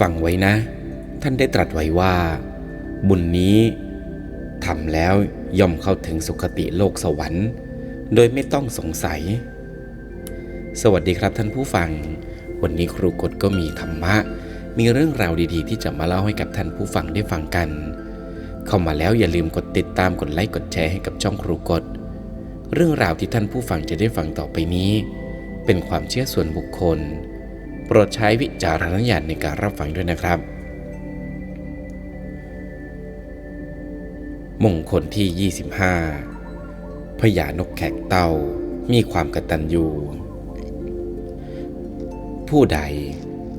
ฟังไว้นะ ท่านได้ตรัสไว้ว่า บุญนี้ทำแล้วย่อมเข้าถึงสุคติโลกสวรรค์ โดยไม่ต้องสงสัย สวัสดีครับท่านผู้ฟัง วันนี้ครูกฎก็มีธรรมะ มีเรื่องราวดีๆ ที่จะมาเล่าให้กับท่านผู้ฟังได้ฟังกัน เข้ามาแล้วอย่าลืมกดติดตามกดไลค์กดแชร์ให้กับช่องครูกฎเรื่องราวที่ท่านผู้ฟังจะได้ฟังต่อไปนี้ เป็นความเชื่อส่วนบุคคล โปรดใช้วิจารณญาณในการรับฟังด้วยนะครับ มงคลที่ 25 พญานกแขกเต่ามีความกตัญญูผู้ใด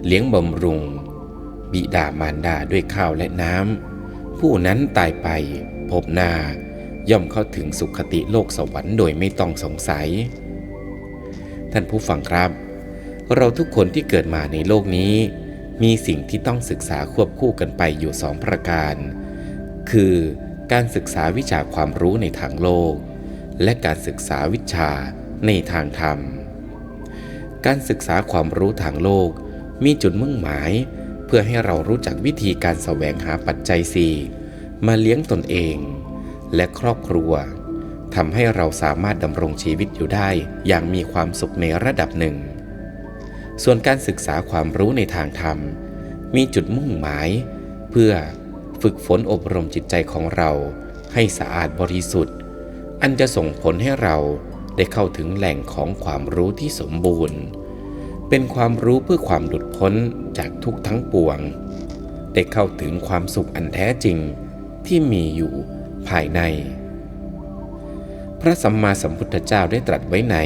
เลี้ยงบำรุง บิดามารดาด้วยข้าวและน้ำ ผู้นั้นตายไปพบหน้าย่อมเข้าถึงสุขติโลกสวรรค์โดยไม่ต้องสงสัย ท่านผู้ฟังครับ เราทุกคนที่เกิดมาในโลกนี้ มีสิ่งที่ต้องศึกษาควบคู่กันไปอยู่สองประการ คือการศึกษาวิชาความรู้ในทางโลก และการศึกษาวิชาในทางธรรม การศึกษาความรู้ทางโลก มีจุดมุ่งหมาย เพื่อให้เรารู้จักวิธีการแสวงหาปัจจัยสี่มาเลี้ยงตนเอง และครอบครัวทำให้เราสามารถดำรงชีวิตอยู่ได้อย่างมีความสุขในระดับหนึ่ง ส่วนการศึกษาความรู้ในทางธรรม มีจุดมุ่งหมาย เพื่อฝึกฝนอบรมจิตใจของเราให้สะอาดบริสุทธิ์ อันจะส่งผลให้เราได้เข้าถึงแหล่งของความรู้ที่สมบูรณ์ เป็นความรู้เพื่อความหลุดพ้นจากทุกทั้งปวง ได้เข้าถึงความสุขอันแท้จริงที่มีอยู่ภายใน พระสัมมาสัมพุทธเจ้าได้ตรัสไว้ใน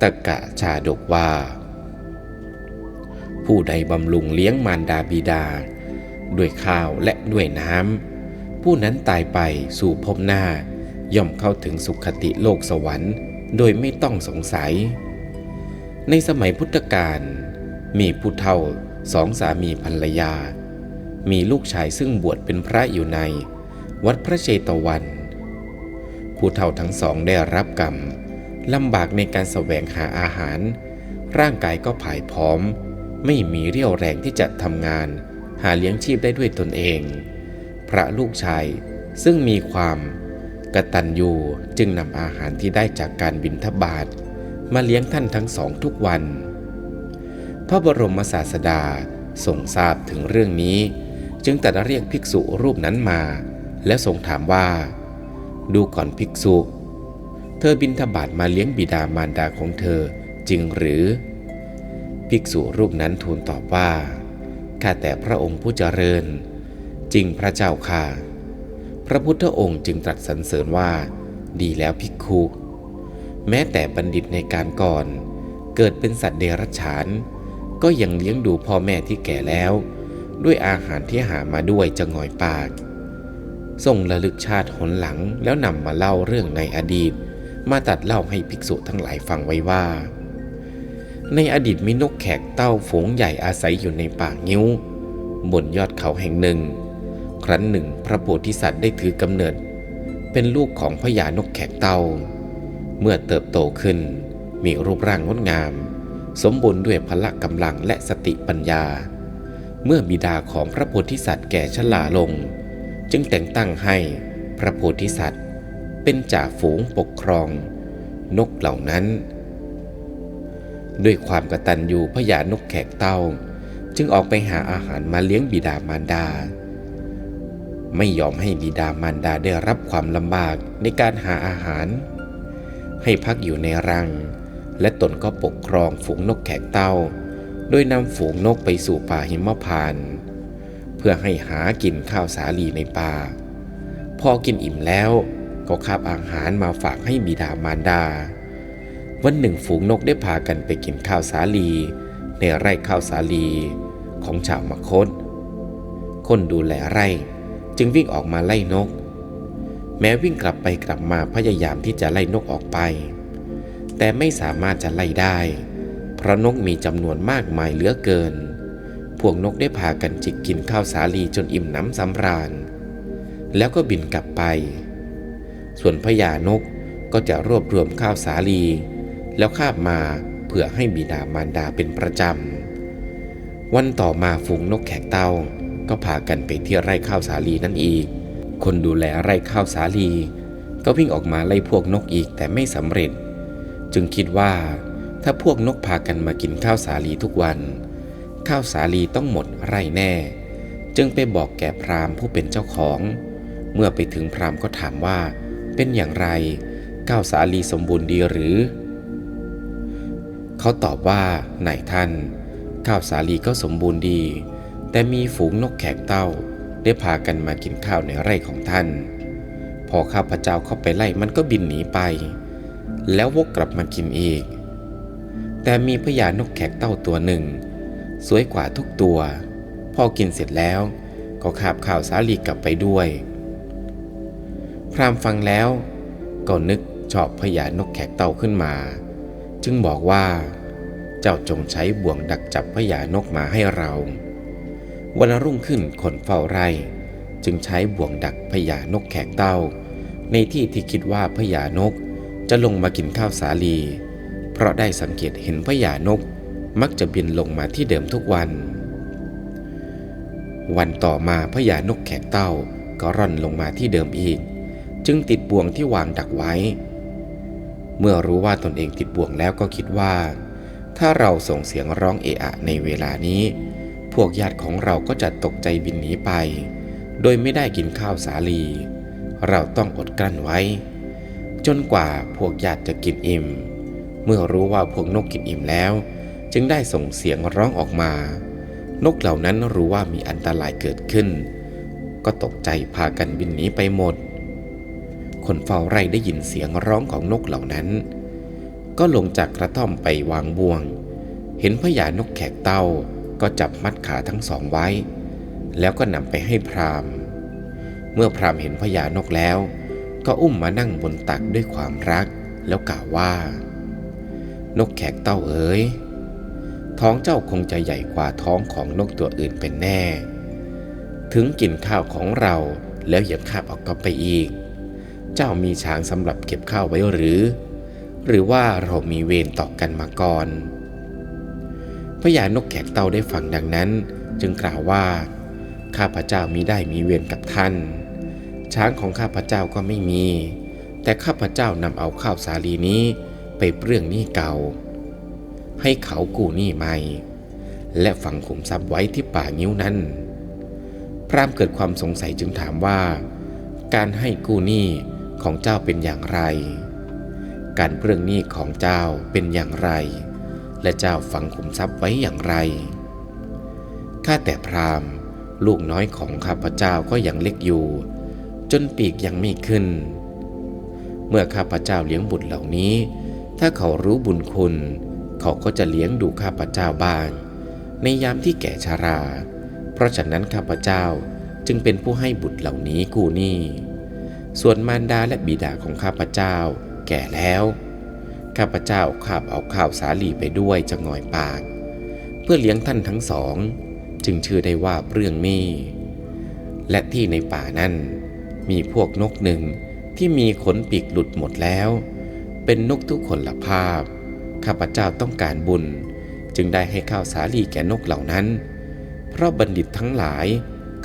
ตะกะชาดกว่า ผู้ใดบำรุงเลี้ยงมารดาบิดา ด้วยข้าวและด้วยน้ำผู้นั้นตายไปสู่ภพหน้า ย่อมเข้าถึงสุขติโลกสวรรค์ โดยไม่ต้องสงสัย ในสมัยพุทธกาลมีผู้เฒ่าสองสามีภรรยา มีลูกชายซึ่งบวชเป็นพระอยู่ใน วัดพระเชตวัน ผู้เฒ่าทั้งสองได้รับกรรมลำบากในการแสวงหาอาหาร ร่างกายก็ผายพร้อม ไม่มีเรี่ยวแรงที่จะทำงาน หาเลี้ยงชีพได้ด้วยตนเอง พระลูกชายซึ่งมีความกระตัญญูจึงนำอาหารที่ได้จากการบินทบาท มาเลี้ยงท่านทั้งสองทุกวัน พระบรมศาสดาทรงทราบถึงเรื่องนี้ จึงตรัสเรียกภิกษุรูปนั้นมา และทรงถามว่า ดูก่อนภิกษุ เธอบินทบาทมาเลี้ยงบิดามารดาของเธอจริงหรือ ภิกษุรูปนั้นทูลตอบว่า ข้าแต่พระองค์ผู้เจริญ จริงพระเจ้าค่ะ พระพุทธองค์จึงตรัสสรรเสริญว่า ดีแล้วภิกขุ แม้แต่บัณฑิตในการก่อน เกิดเป็นสัตว์เดรัจฉาน ก็ยังเลี้ยงดูพ่อแม่ที่แก่แล้ว ด้วยอาหารที่หามาด้วยจะงอยปากส่งระลึกชาติหนหลังแล้วนำมาเล่าเรื่องในอดีต มาตัดเล่าให้ภิกษุทั้งหลายฟังไว้ว่า ในอดีตมีนกแขกเต้าฝูงใหญ่อาศัยอยู่ในป่างิ้ว บนยอดเขาแห่งหนึ่ง ครั้นหนึ่งพระโพธิสัตว์ได้ถือกำเนิด เป็นลูกของพญานกแขกเต้า เมื่อเติบโตขึ้น มีรูปร่างงดงาม สมบูรณ์ด้วยพละกำลังและสติปัญญา เมื่อบิดาของพระโพธิสัตว์แก่ชราลง จึงแต่งตั้งให้พระโพธิสัตว์ เป็นจ่าฝูงปกครอง นกเหล่านั้น ด้วยความกตัญญูพญานกแขกเต้า จึงออกไปหาอาหารมาเลี้ยงบิดามารดา ไม่ยอมให้บิดามารดาได้รับความลำบากในการหาอาหาร ให้พักอยู่ในรัง และตนก็ปกครองฝูงนกแขกเต้า โดยนำฝูงนกไปสู่ป่าหิมพานต์เพื่อให้หากินข้าวสาลีในป่า พอกินอิ่มแล้วก็คาบอาหารมาฝากให้บิดามารดา วันหนึ่งฝูงนกได้พากันไปกินข้าวสาลี ในไร่ข้าวสาลีของชาวมคต คนดูแลไร่ จึงวิ่งออกมาไล่นก แม้วิ่งกลับไปกลับมาพยายามที่จะไล่นกออกไป แต่ไม่สามารถจะไล่ได้ เพราะนกมีจำนวนมากมายเหลือเกิน พวกนกได้พากันจิกกินข้าวสาลีจนอิ่มน้ำสำราญ แล้วก็บินกลับไป ส่วนพญานกก็จะรวบรวมข้าวสาลี แล้วคาบมาเพื่อให้บิดามารดาเป็นประจำ วันต่อมาฝูงนกแขกเต้าก็พากันไปที่ไร่ข้าวสาลีนั่นอีก คนดูแลไร่ข้าวสาลี ก็วิ่งออกมาไล่พวกนกอีกแต่ไม่สำเร็จ จึงคิดว่าถ้าพวกนกพากันมากินข้าวสาลีทุกวัน ข้าวสาลีต้องหมดไร่แน่ จึงไปบอกแก่พราหมณ์ผู้เป็นเจ้าของ เมื่อไปถึงพราหมณ์ก็ถามว่า เป็นอย่างไร ข้าวสาลีสมบูรณ์ดีหรือ เขาตอบว่านายท่าน ข้าวสาลีก็สมบูรณ์ดี แต่มีฝูงนกแขกเต้า ได้พากันมากินข้าวในไร่ของท่าน พอข้าพเจ้าเข้าไปไล่มันก็บินหนีไป แล้ววกกลับมากินอีก แต่มีพญานกแขกเต้าตัวหนึ่ง สวยกว่าทุกตัว พอกินเสร็จแล้วก็คาบข้าวสาลีกลับไปด้วย พรามฟังแล้วก็นึกชอบพญานกแขกเต้าขึ้นมา จึงบอกว่า เจ้าจงใช้บ่วงดักจับพญานกมาให้เรา วันรุ่งขึ้นคนเฝ้าไร่ จึงใช้บ่วงดักพญานกแขกเต้า ในที่ที่คิดว่าพญานกจะลงมากินข้าวสาลี เพราะได้สังเกตเห็นพญานกมักจะบินลงมาที่เดิมทุกวัน วันต่อมาพญานกแขกเต้าก็ร่อนลงมาที่เดิมอีก จึงติดบ่วงที่วางดักไว้ เมื่อรู้ว่าตนเองติดบ่วงแล้วก็คิดว่า ถ้าเราส่งเสียงร้องเอะอะในเวลานี้ พวกญาติของเราก็จะตกใจบินหนีไป โดยไม่ได้กินข้าวสาลี เราต้องอดกลั้นไว้ จนกว่าพวกญาติจะกินอิ่ม เมื่อรู้ว่าพวกนกกินอิ่มแล้ว จึงได้ส่งเสียงร้องออกมา นกเหล่านั้นรู้ว่ามีอันตรายเกิดขึ้น ก็ตกใจพากันบินหนีไปหมด คนเฝ้าไร่ได้ยินเสียงร้องของนกเหล่านั้น ก็ลงจากกระท่อมไปวางบ่วง เห็นพญานกแขกเต้าก็จับมัดขาทั้งสองไว้ แล้วก็นำไปให้พราหมณ์เมื่อพราหมณ์เห็นพญานกแล้ว ก็อุ้มมานั่งบนตักด้วยความรัก แล้วกล่าวว่า นกแขกเต้าเอ๋ยท้องเจ้าคงจะใหญ่กว่าท้องของนกตัวอื่นเป็นแน่ ถึงกินข้าวของเราแล้วเหยียบคาบออกก็ไปอีก เจ้ามีช้างสำหรับเก็บข้าวไว้หรือ หรือว่าเรามีเวรต่อกันมาก่อนพญานกแขกเต่าได้ฟังดังนั้น จึงกล่าวว่า ข้าพเจ้ามีได้มีเวรกับท่าน ช้างของข้าพเจ้าก็ไม่มี แต่ข้าพเจ้านำเอาข้าวสาลีนี้ไปเปลื้องหนี้เก่า ให้เขากู้หนี้ใหม่ และฝังขุมทรัพย์ไว้ที่ป่างิ้วนั้น พรามเกิดความสงสัยจึงถามว่า การให้กู้หนี้ ของเจ้าเป็นอย่างไร การเปลื้องหนี้ของเจ้าเป็นอย่างไร และเจ้าฝังขุมทรัพย์ไว้อย่างไร ข้าแต่พราหมณ์ ลูกน้อยของข้าพเจ้าก็ยังเล็กอยู่ จนปีกยังไม่ขึ้น เมื่อข้าพเจ้าเลี้ยงบุตรเหล่านี้ ถ้าเขารู้บุญคุณ เขาก็จะเลี้ยงดูข้าพเจ้าบ้าง ในยามที่แก่ชารา เพราะฉะนั้นข้าพเจ้าจึงเป็นผู้ให้บุตรเหล่านี้กู้หนี้ ส่วนมารดาและบิดาของข้าพเจ้า แก่แล้ว ข้าพเจ้าขาบเอาข้าวสาลีไปด้วยจะง่อยปาก เพื่อเลี้ยงท่านทั้งสอง จึงชื่อได้ว่าเรื่องมีและที่ในป่านั้น มีพวกนกหนึ่งที่มีขนปีกหลุดหมดแล้ว เป็นนกทุกคนละภาพ ข้าพเจ้าต้องการบุญ จึงได้ให้ข้าวสาลีแก่นกเหล่านั้น เพราะบัณฑิตทั้งหลาย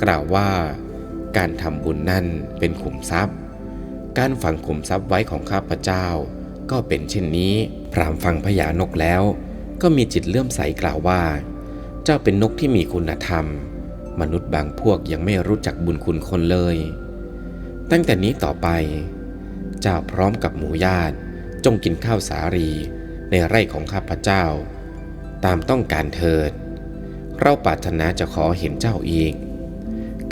กล่าวว่าการทำบุญนั่นเป็นขุมทรัพย์ การฝังขุมทรัพย์ไว้ของข้าพเจ้า ก็เป็นเช่นนี้ พรามฟังพญานกแล้ว ก็มีจิตเลื่อมใสกล่าวว่า เจ้าเป็นนกที่มีคุณธรรม มนุษย์บางพวกยังไม่รู้จักบุญคุณคนเลย ตั้งแต่นี้ต่อไป เจ้าพร้อมกับหมูญาติจงกินข้าวสาลีในไร่ของข้าพเจ้า ตามต้องการเถิด เราปรารถนาจะขอเห็นเจ้าอีก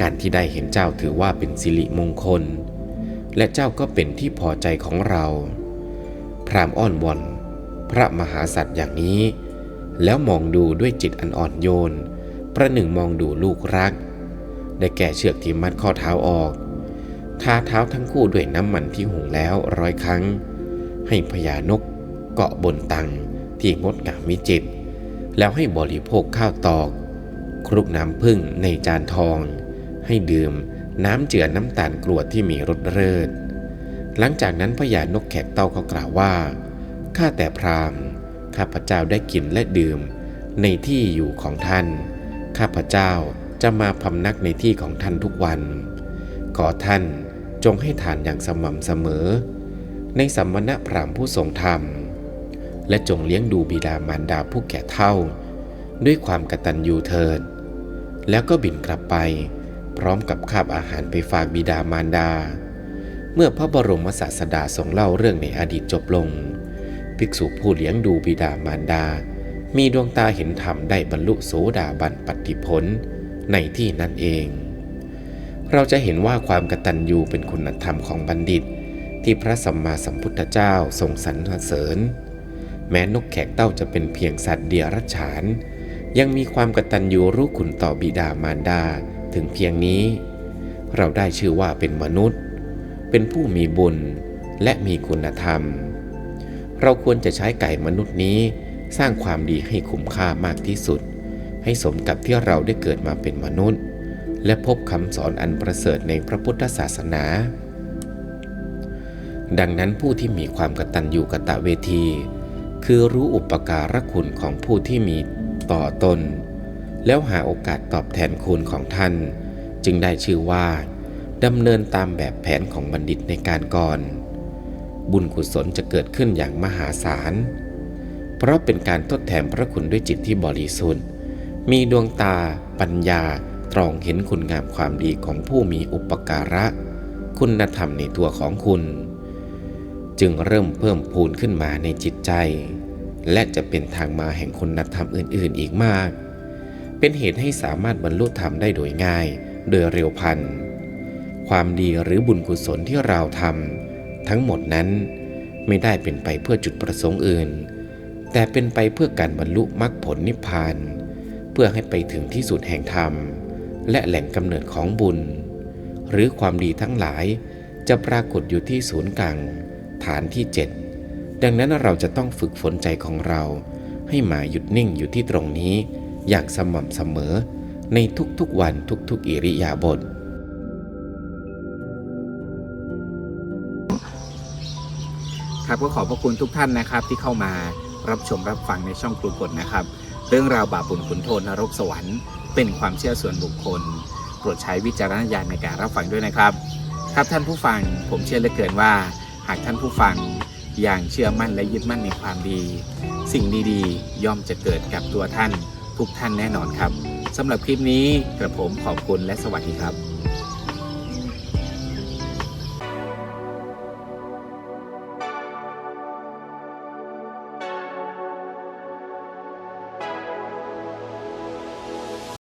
การที่ได้เห็นเจ้าถือว่าเป็นสิริมงคล และเจ้าก็เป็นที่พอใจของเรา พรามอ้อนวอนพระมหาสัตว์อย่างนี้ แล้วมองดูด้วยจิตอันอ่อนโยน ประหนึ่งมองดูลูกรัก ได้แก่เชือกที่มัดข้อเท้าออกทาเท้าทั้งคู่ด้วยน้ำมันที่หุงแล้วร้อยครั้ง ให้พญานกเกาะบนตังที่งดงามวิจิต แล้วให้บริโภคข้าวตอกคลุกน้ำผึ้งในจานทอง ให้ดื่ม น้ำเจือน้ำตาลกรวดที่มีรสเลิศหลังจากนั้นพญานกแขกเต้าก็กล่าวว่า ข้าแต่พราหมณ์ ข้าพเจ้าได้กินและดื่ม ในที่อยู่ของท่าน ข้าพเจ้าจะมาพำนักในที่ของท่านทุกวัน ขอท่านจงให้ทานอย่างสม่ำเสมอ ในสัมมณพราหมณ์ผู้ทรงธรรม และจงเลี้ยงดูบิดามารดาผู้แก่เท่า ด้วยความกตัญญูเถิด แล้วก็บินกลับไป พร้อมกับคาบอาหารไปฝากบิดามารดา เมื่อพระบรมศาสดาทรงเล่าเรื่องในอดีตจบลง ภิกษุผู้เลี้ยงดูบิดามารดา มีดวงตาเห็นธรรมได้บรรลุโสดาบันปัตติผลในที่นั่นเอง เราจะเห็นว่าความกตัญญูเป็นคุณธรรมของบัณฑิต ที่พระสัมมาสัมพุทธเจ้าทรงสรรเสริญ แม้นกแขกเต้าจะเป็นเพียงสัตว์เดียรัจฉานยังมีความกตัญญูรู้คุณต่อบิดามารดา ถึงเพียงนี้ เราได้ชื่อว่าเป็นมนุษย์ เป็นผู้มีบุญและมีคุณธรรม เราควรจะใช้ไก่มนุษย์นี้สร้างความดีให้คุ้มค่ามากที่สุด ให้สมกับที่เราได้เกิดมาเป็นมนุษย์ และพบคำสอนอันประเสริฐในพระพุทธศาสนา ดังนั้นผู้ที่มีความกตัญญูกะตะเวที คือรู้อุปการะคุณของผู้ที่มีต่อตน แล้วหาโอกาสตอบแทนคุณของท่าน จึงได้ชื่อว่าดำเนินตามแบบแผนของบัณฑิตในการก่อน บุญกุศลจะเกิดขึ้นอย่างมหาศาล เพราะเป็นการทดแทนพระคุณด้วยจิตที่บริสุทธิ์ มีดวงตา ปัญญา ตรองเห็นคุณงามความดีของผู้มีอุปการะ คุณธรรมในตัวของคุณ จึงเริ่มเพิ่มพูนขึ้นมาในจิตใจ และจะเป็นทางมาแห่งคุณธรรมอื่น ๆ อีกมาก เป็นเหตุให้สามารถบรรลุธรรมได้โดยง่าย โดยเร็วพัน ความดีหรือบุญกุศลที่เราทำทั้งหมดนั้นไม่ได้เป็นไปเพื่อจุดประสงค์อื่น แต่เป็นไปเพื่อการบรรลุมรรคผลนิพพาน เพื่อให้ไปถึงที่สุดแห่งธรรม และแหล่งกำเนิดของบุญ หรือความดีทั้งหลายจะปรากฏอยู่ที่ศูนย์กลางฐานที่ 7 ดังนั้นเราจะต้องฝึกฝนใจของเราให้มาหยุดนิ่งอยู่ที่ตรงนี้ อย่างสม่ำเสมอในทุกๆวันทุกๆอิริยาบถครับก็ขอบพระคุณทุกท่านนะครับ ที่เข้ามารับชมรับฟังในช่องครูกฎนะครับ เรื่องราวบาปบุญขุนโทษนรกสวรรค์เป็นความเชื่อส่วนบุคคลโปรดใช้วิจารณญาณในการรับฟังด้วยนะครับ ครับท่านผู้ฟังผมเชื่อเหลือเกินว่า หากท่านผู้ฟังอย่างเชื่อมั่นและยึดมั่นในความดี สิ่งดีๆ ย่อมจะเกิดกับตัวท่าน ทุกท่านแน่นอนครับสำหรับคลิปนี้กระผมขอบคุณและสวัสดีครับ